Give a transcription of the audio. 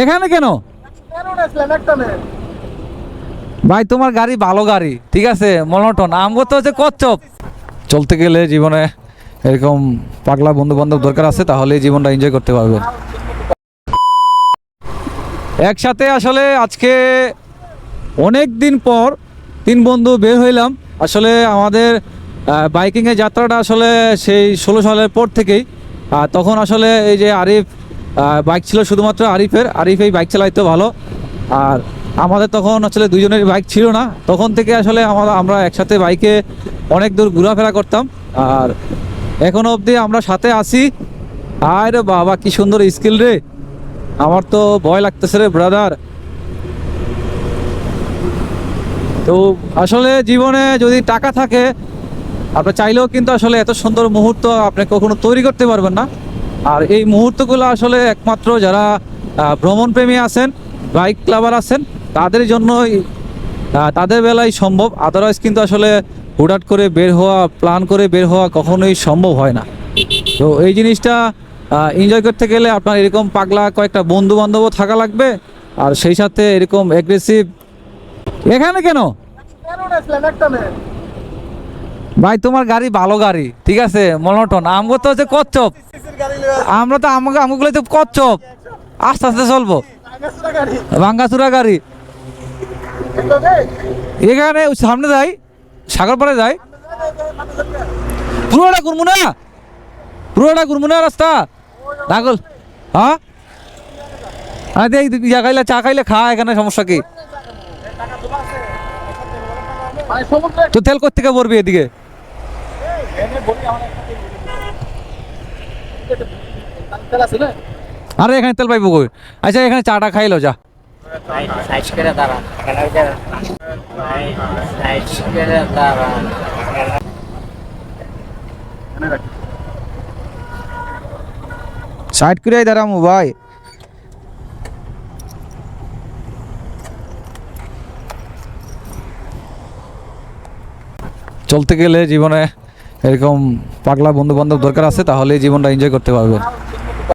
এখানে কেন? ভাই তোমার গাড়ি ভালো গাড়ি ঠিক আছে? মনোটন। আমগো তো হচ্ছে কচ্ছপ। চলতে গেলে জীবনে এরকম পাগলা বন্ধু বান্ধব দরকার আছে তাহলে জীবনটা এনজয় করতে পারবে। একসাথে আসলে আজকে অনেক দিন পর তিন বন্ধু বের হইলাম। আসলে আমাদের বাইকিংয়ের যাত্রাটা আসলে সেই ষোলো সালের পর থেকেই। তখন আসলে এই যে আরিফ বাইক ছিল শুধুমাত্র আরিফের। আরিফ এই বাইক চালাইতো ভালো। আর আমাদের তখন আসলে দুজনের বাইক ছিল না। তখন থেকে আসলে আমরা আমরা একসাথে বাইকে অনেক দূর ঘোরাফেরা করতাম। আর এখনও অবধি আমরা সাথে আসি আরে বাবা, কি সুন্দর স্কিল রে। আমার তো ভয় লাগতেছে রে ব্রাদার তো আসলে জীবনে যদি টাকা থাকে, আপনি চাইলেও কিন্তু আসলে এত সুন্দর মুহূর্ত আপনি কখনো তৈরি করতে পারবেন না। আর এই মুহূর্তগুলো আসলে একমাত্র যারা ভ্রমণপ্রেমী আছেন, বাইক ক্লাবার আছেন, তাদের জন্যই তাদের বেলায় সম্ভব। আদারওয়াইজ কিন্তু আসলে হুটহাট করে বের হওয়া প্ল্যান করে বের হওয়া কখনোই সম্ভব হয় না। তো এই জিনিসটা এনজয় করতে গেলে আপনার এরকম পাগলা কয়েকটা বন্ধু বান্ধবও থাকা লাগবে। আর সেই সাথে এরকম অ্যাগ্রেসিভ এখানে কেন? ভাই, তোমার গাড়ি ভালো গাড়ি, ঠিক আছে? মনোটন। আমগো তো হচ্ছে কচ্ছপ। আমরা তো আমাকে আমগুলো তো কচ্ছপ। আস্তে আস্তে চলবো। ভাঙ্গাচুরা গাড়ি। এখানে সামনে যাই, সাগরপাড়ে যাই। পুরোটা ঘুরবো না? পুরোটা ঘুরবো না রাস্তা? নাগল হ্যাঁ? আরে দেখ ইয়া খাইলে, চা খাইলে খা, এখানে সমস্যা কি? তো তেল কোথা থেকে পড়বি এদিকে? আরে এখানে তেল পাইবো কই? আচ্ছা এখানে চাটা খাইলো যা। সাইড করে দাঁড়ামু ভাই চলতে গেলে জীবনে এরকম পাগলা বন্ধু বান্ধব দরকার আছে তাহলে জীবনটা এনজয় করতে পারবেন